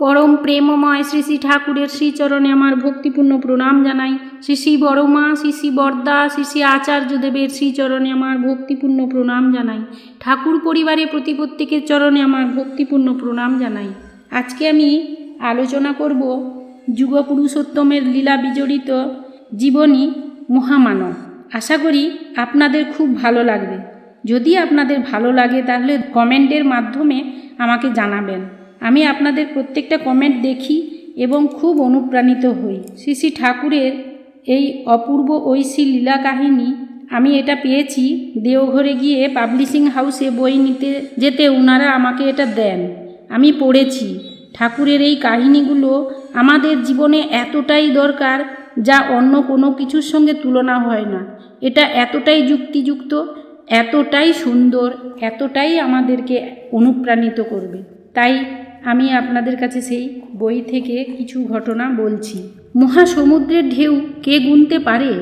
পরম প্রেমময় শ্রী শ্রী ঠাকুরের শ্রীচরণে আমার ভক্তিপূর্ণ প্রণাম জানাই। শ্রী শ্রী বড়মা, শ্রী শ্রী বরদা, শ্রী শ্রী আচার্যদেবের শ্রীচরণে আমার ভক্তিপূর্ণ প্রণাম জানাই। ঠাকুর পরিবারের প্রতি প্রত্যেকের চরণে আমার ভক্তিপূর্ণ প্রণাম জানাই। আজকে আমি আলোচনা করব যুগপুরুষোত্তমের লীলা বিজড়িত জীবনী মহামানব। আশা করি আপনাদের খুব ভালো লাগবে। যদি আপনাদের ভালো লাগে তাহলে কমেন্টের মাধ্যমে আমাকে জানাবেন। আমি আপনাদের প্রত্যেকটা কমেন্ট দেখি এবং খুব অনুপ্রাণিত হই। শ্রী শ্রী ঠাকুরের এই অপূর্ব ঐশী লীলা কাহিনী, আমি এটা পেয়েছি দেওঘরে গিয়ে পাবলিশিং হাউসে বই নিতে যেতে ওনারা আমাকে এটা দেন। আমি পড়েছি। ঠাকুরের এই কাহিনীগুলো আমাদের জীবনে এতটাই দরকার যা অন্য কোনো কিছুর সঙ্গে তুলনা হয় না। এটা এতটাই যুক্তিযুক্ত, এতটাই সুন্দর, এতটাই আমাদেরকে অনুপ্রাণিত করবে। তাই আমি আপনাদের কাছে সেই বই থেকে কিছু ঘটনা বলছি। মহাসমুদ্রের ঢেউ কে গুনতে পারে?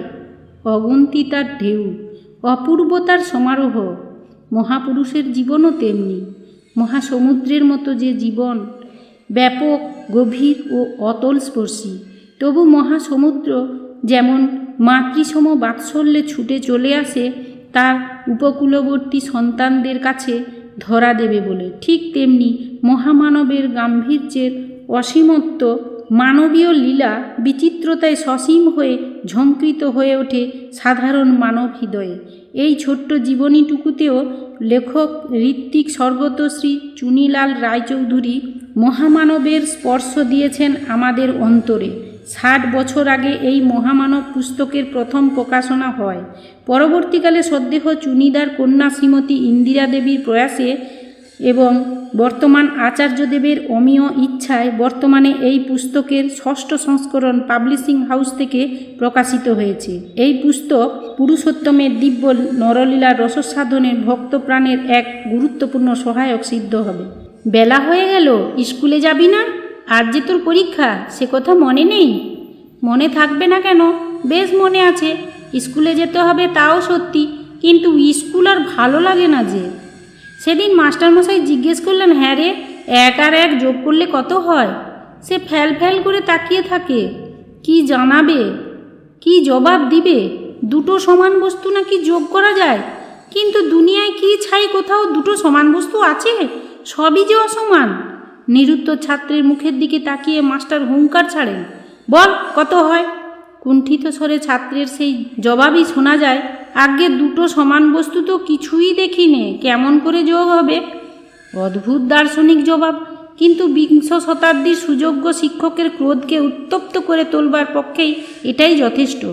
অগুন্তি তার ঢেউ, অপূর্বতার সমারোহ, মহাপুরুষের জীবনও তেমনি। মহাসমুদ্রের মতো যে জীবন, ব্যাপক, গভীর ও অতল স্পর্শী তবু মহাসমুদ্র যেমন মাতৃসম বাৎসল্যে ছুটে চলে আসে, তার উপকূলবর্তী সন্তানদের কাছে ধরা দেবে বলে। ঠিক তেমনি মহামানবের গাম্ভীর্যের অসীমত্ব মানবীয় লীলা বিচিত্রতায় সসীম হয়ে ঝঙ্কৃত হয়ে ওঠে সাধারণ মানব হৃদয়ে। এই ছোট্ট জীবনীটুকুতেও লেখক ঋত্বিক স্বর্গত শ্রী চুনিলাল রায়চৌধুরী মহামানবের স্পর্শ দিয়েছেন আমাদের অন্তরে। ষাট বছর আগে এই মহামানব পুস্তকের প্রথম প্রকাশনা হয়। পরবর্তীকালে সদ্দেহ চুনিদার কন্যা শ্রীমতী ইন্দিরা দেবীর প্রয়াসে এবং বর্তমান আচার্যদেবের অমীয় ইচ্ছায় বর্তমানে এই পুস্তকের ষষ্ঠ সংস্করণ পাবলিশিং হাউস থেকে প্রকাশিত হয়েছে। এই পুস্তক পুরুষোত্তমের দিব্য নরলীলা রসসাধনের ভক্তপ্রাণের এক গুরুত্বপূর্ণ সহায়ক সিদ্ধ হবে। বেলা হয়ে গেল, স্কুলে যাবি না? আর যে তোর পরীক্ষা, সে কথা মনে নেই? মনে থাকবে না কেন? বেশ মনে আছে। স্কুলে যেতে হবে তাও সত্যি, কিন্তু স্কুল আর ভালো লাগে না যে। সেদিন মাস্টারমশাই জিজ্ঞেস করলেন হ্যাঁ রে, এক আর এক যোগ করলে কত হয়? সে ফ্যাল ফ্যাল করে তাকিয়ে থাকে। কি জানাবে? কি জবাব দিবে? দুটো সমান বস্তু নাকি যোগ করা যায়? কিন্তু দুনিয়ায় কি ছাই কোথাও দুটো সমান বস্তু আছে? সবই যে অসমান। নিরুত্তর ছাত্রের মুখের দিকে তাকিয়ে মাস্টার হুঙ্কার ছাড়েন, বল, কত হয়? কুণ্ঠিত স্বরে ছাত্রের সেই জবাবই শোনা যায় আগে দুটো সমান বস্তু তো কিছুই দেখি নে কেমন করে যোগ হবে? অদ্ভুত দার্শনিক জবাব। কিন্তু বিংশ শতাব্দীর সুযোগ্য শিক্ষকের ক্রোধকে উত্তপ্ত করে তোলবার পক্ষেই এটাই যথেষ্ট।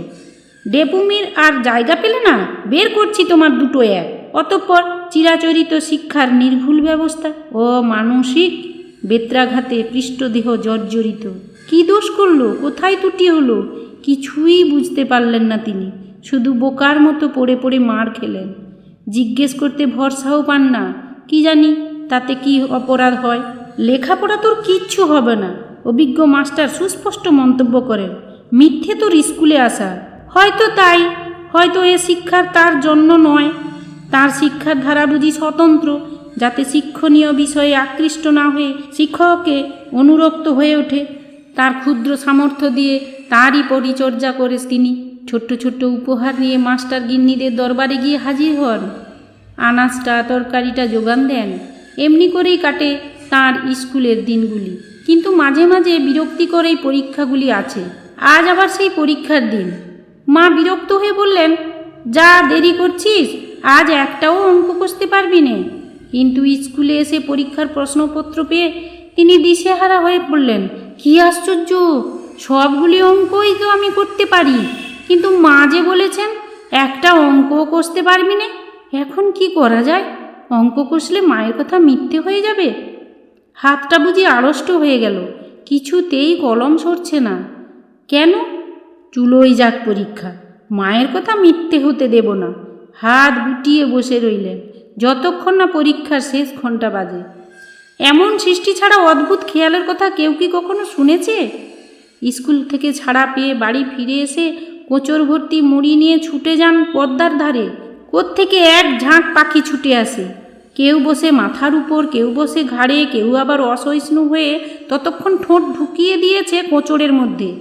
ডেপুমির আর জায়গা পেলে না? বের করছি তোমার দুটো এক। অতঃপর চিরাচরিত শিক্ষার নির্ভুল ব্যবস্থা। ও মানসিক বেত্রাঘাতে পৃষ্ঠদেহ জর্জরিত। কি দোষ করল? কোথায় ত্রুটি হলো? কিছুই বুঝতে পারলেন না তিনি। শুধু বোকার মতো পড়ে পড়ে মার খেলেন। জিজ্ঞেস করতে ভরসাও পান না। কি জানি তাতে কি অপরাধ হয়। লেখাপড়া তোর কিচ্ছু হবে না। অভিজ্ঞ মাস্টার সুস্পষ্ট মন্তব্য করেন, মিথ্যে তোর স্কুলে আসা। হয়তো তাই, হয়তো এ শিক্ষার তার জন্য নয়। তার শিক্ষার ধারা বুঝি স্বতন্ত্র, যাতে শিক্ষণীয় বিষয়ে আকৃষ্ট না হয়ে শিক্ষককে অনুরক্ত হয়ে ওঠে। তার ক্ষুদ্র সামর্থ্য দিয়ে তারই পরিচর্যা করে তিনি। ছোট্ট ছোট্ট উপহার নিয়ে মাস্টার গিন্নিদের দরবারে গিয়ে হাজির হন। আনাজটা, তরকারিটা যোগান দেন। এমনি করেই কাটে তার স্কুলের দিনগুলি। কিন্তু মাঝে মাঝে বিরক্তিকর এই পরীক্ষাগুলি আছে। আজ আবার সেই পরীক্ষার দিন। মা বিরক্ত হয়ে বললেন, যা দেরি করছিস, আজ একটাও অঙ্ক কষতে পারবি নে। কিন্তু স্কুলে এসে পরীক্ষার প্রশ্নপত্র পেয়ে তিনি দিশেহারা হয়ে পড়লেন কী আশ্চর্য! সবগুলি অঙ্কই তো আমি করতে পারি। কিন্তু মা যে বলেছেন, একটা অঙ্কও কষতে পারবি না। এখন কি করা যায়? অঙ্ক কষলে মায়ের কথা মিথ্যে হয়ে যাবে? হাতটা বুঝি আড়ষ্ট হয়ে গেল। কিছুতেই কলম সরছে না। কেন? চুলোই যাক পরীক্ষা। মায়ের কথা মিথ্যে হতে দেব না। হাত গুটিয়ে বসে রইলেন। যতক্ষণ না পরীক্ষার শেষ ঘণ্টা বাজে। এমন সৃষ্টি ছাড়া অদ্ভুত খেয়ালের কথা কেউ কি কখনো শুনেছে? স্কুল থেকে ছাড়া পেয়ে বাড়ি ফিরে এসে কোচর ভর্তি মুড়ি নিয়ে ছুটে যান পদ্মার ধারে। কোত্থেকে এক ঝাঁক পাখি ছুটে আসে। কেউ বসে মাথার উপর, কেউ বসে ঘাড়ে, কেউ আবার অসহিষ্ণু হয়ে ততক্ষণ ঠোঁট ঢুকিয়ে দিয়েছে কোঁচড়ের মধ্যে।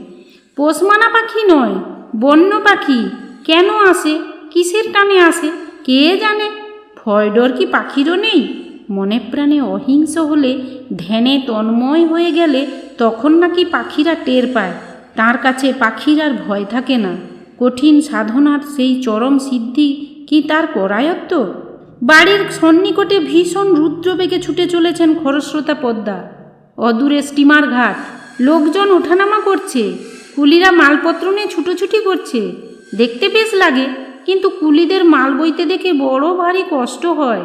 পোষমানা পাখি নয়, বন্য পাখি। কেন আসে? কিসের টানে আসে? কে জানে? ভয় ডর কি পাখিরও নেই? মনে প্রাণে অহিংস হলে ধ্যানে তন্ময় হয়ে গেলে তখন নাকি পাখিরা টের পায়। তার কাছে পাখির আর ভয় থাকে না। কঠিন সাধনার সেই চরম সিদ্ধি কি তার করায়ত্ত বাড়ির সন্নিকটে ভীষণ রুদ্রবেগে ছুটে চলেছেন খরস্রোতা পদ্মা। অদূরে স্টিমার ঘাট। লোকজন ওঠানামা করছে। কুলিরা মালপত্র নিয়ে ছুটোছুটি করছে। দেখতে বেশ লাগে, কিন্তু কুলিদের মাল বইতে দেখে বড় ভারী কষ্ট হয়।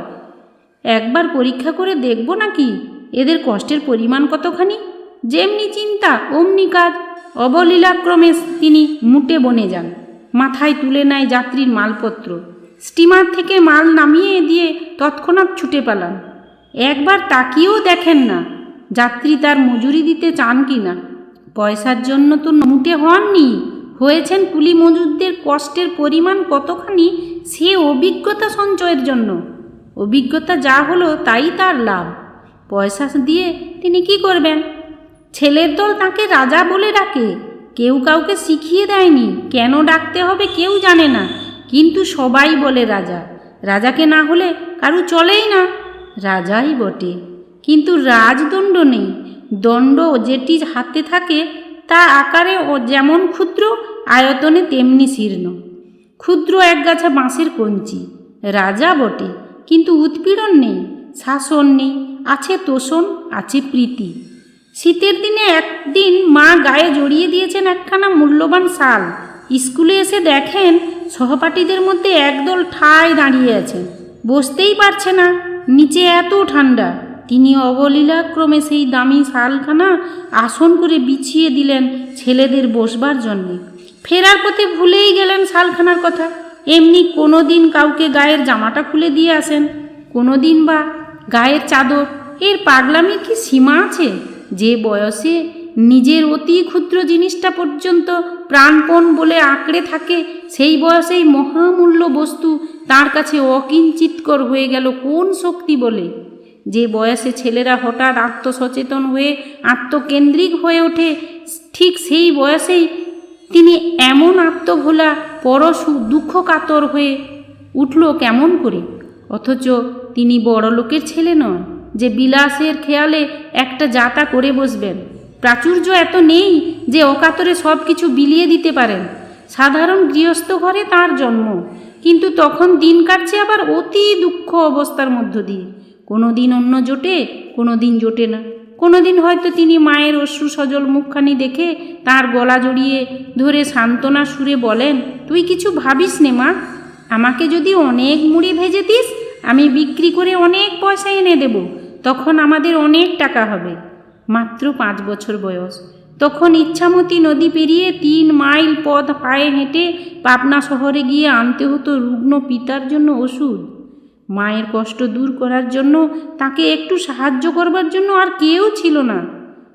একবার পরীক্ষা করে দেখব নাকি? এদের কষ্টের পরিমাণ কতখানি? যেমনি চিন্তা, অমনি কাজ। অবলীলাক্রমে তিনি মুটে বনে যান। মাথায় তুলে নেয় যাত্রীর মালপত্র। স্টিমার থেকে মাল নামিয়ে দিয়ে তৎক্ষণাৎ ছুটে পালান। একবার তাকিয়েও দেখেন না, যাত্রী তার মজুরি দিতে চান কি না পয়সার জন্য তো মুটে হননি। হয়েছেন কুলি মজুরদের কষ্টের পরিমাণ কতখানি, সে অভিজ্ঞতা সঞ্চয়ের জন্য। অভিজ্ঞতা যা হলো তাই তার লাভ। পয়সা দিয়ে তিনি কি করবেন? ছেলের দল তাকে রাজা বলে ডাকে। কেউ কাউকে শিখিয়ে দেয়নি। কেন ডাকতে হবে কেউ জানে না। কিন্তু সবাই বলে রাজা। রাজাকে না হলে কারু চলেই না। রাজাই বটে। কিন্তু রাজদণ্ড নেই। দণ্ড যেটি হাতে থাকে, তা আকারে ও যেমন ক্ষুদ্র, আয়তনে তেমনি শীর্ণ। ক্ষুদ্র একগাছা বাঁশের কঞ্চি। রাজা বটে। কিন্তু উৎপীড়ন নেই। শাসন নেই। আছে তোষণ, আছে প্রীতি। শীতের দিনে একদিন মা গায়ে জড়িয়ে দিয়েছেন একখানা মূল্যবান শাল। স্কুলে এসে দেখেন সহপাঠীদের মধ্যে একদল ঠায় দাঁড়িয়ে আছেন বসতেই পারছে না। নিচে এত ঠান্ডা তিনি অবলীলাক্রমে সেই দামি শালখানা আসন করে বিছিয়ে দিলেন ছেলেদের বসবার জন্যে। ফেরার পথে ভুলেই গেলেন শালখানার কথা। এমনি কোনো দিন কাউকে গায়ের জামাটা খুলে দিয়ে আসেন। কোনো দিন বা গায়ের চাদর। এর পাগলামির কি সীমা আছে? যে বয়সে নিজের অতি ক্ষুদ্র জিনিসটা পর্যন্ত প্রাণপণ বলে আঁকড়ে থাকে, সেই বয়সেই মহামূল্য বস্তু তার কাছে অকিঞ্চিতকর হয়ে গেল কোন শক্তি বলে। যে বয়সে ছেলেরা হঠাৎ আত্মসচেতন হয়ে, আত্মকেন্দ্রিক হয়ে ওঠে, ঠিক সেই বয়সেই তিনি এমন আত্মভোলা পরশু দুঃখ কাতর হয়ে উঠল কেমন করে? অথচ তিনি বড় লোকের ছেলে নয়। যে বিলাসের খেয়ালে একটা যাতা করে বসবেন। প্রাচুর্য এত নেই যে অকাতরে সব কিছু বিলিয়ে দিতে পারেন। সাধারণ গৃহস্থ ঘরে তার জন্ম। কিন্তু তখন দিন কাটছে আবার অতি দুঃখ অবস্থার মধ্য দিয়ে। কোনো দিন অন্য জোটে কোনো দিন জোটে না। কোনো দিন হয়তো তিনি মায়ের অশ্রু সজল মুখখানি দেখে তার গলা জড়িয়ে ধরে সান্ত্বনা সুরে বলেন, তুই কিছু ভাবিস নে মা। আমাকে যদি অনেক মুড়ি ভেজে দিস, আমি বিক্রি করে অনেক পয়সা এনে দেব। তখন আমাদের অনেক টাকা হবে। মাত্র পাঁচ বছর বয়স। তখন ইচ্ছামতি নদী পেরিয়ে তিন মাইল পথ পায়ে হেঁটে পাবনা শহরে গিয়ে আনতে হতো রুগ্ন পিতার জন্য ওষুধ। মায়ের কষ্ট দূর করার জন্য তাকে একটু সাহায্য করবার জন্য আর কেউ ছিল না।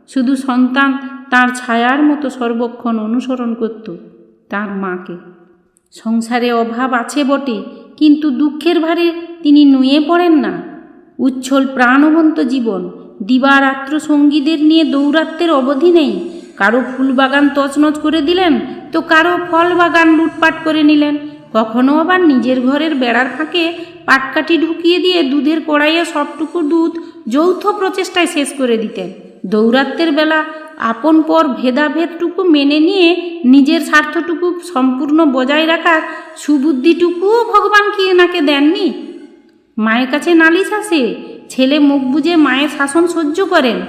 শুধু সন্তান তার ছায়ার মতো সর্বক্ষণ অনুসরণ করত তার মাকে। সংসারে অভাব আছে বটে, কিন্তু দুঃখের ভারে তিনি নুয়ে পড়েন না। উচ্ছল প্রাণবন্ত জীবন, দিবারাত্র সঙ্গীদের নিয়ে দৌরাত্মের অবধি নেই। কারও ফুল বাগান তছনছ করে দিলেন, তো কারও ফল বাগান লুটপাট করে নিলেন। কখনো আবার নিজের ঘরের বেড়ার ফাঁকে পাটকাঠি ঢুকিয়ে দিয়ে দুধের কড়াইয়ে সবটুকু দুধ যৌথ প্রচেষ্টায় শেষ করে দিতেন। দৌরাত্মের বেলা আপন পর ভেদাভেদটুকু মেনে নিয়ে নিজের স্বার্থটুকু সম্পূর্ণ বজায় রাখার সুবুদ্ধিটুকুও ভগবান কি এনাকে দেননি? মায়ের কাছে নালিশ আসে, ছেলে মুখ বুজে মায়ের শাসন সহ্য করেন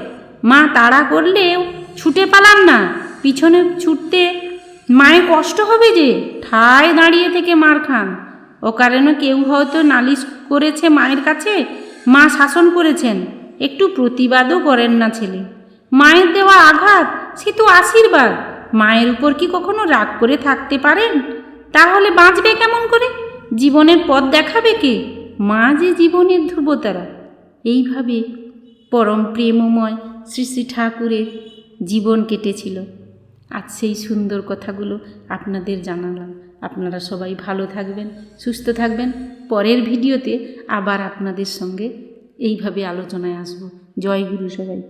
মা তাড়া করলেও ছুটে পালান না। পিছনে ছুটতে মায়ের কষ্ট হবে যে, ঠায় দাঁড়িয়ে থেকে মার খান। অকারণে কেউ হয়তো নালিশ করেছে মায়ের কাছে, মা শাসন করেছেন। একটু প্রতিবাদও করেন না ছেলে। মায়ের দেওয়া আঘাত, সে তো আশীর্বাদ। মায়ের উপর কি কখনো রাগ করে থাকতে পারেন? তাহলে বাঁচবে কেমন করে? জীবনের পথ দেখাবে কে? মা যে জীবনের ধ্রুবতারা, এইভাবে পরম প্রেমময় শ্রী শ্রী ঠাকুরের জীবন কেটেছিল। আজ সেই সুন্দর কথাগুলো আপনাদের জানালাম। আপনারা সবাই ভালো থাকবেন, সুস্থ থাকবেন। পরের ভিডিওতে আবার আপনাদের সঙ্গে এইভাবে আলোচনায় আসব। জয় গুরু সবাই।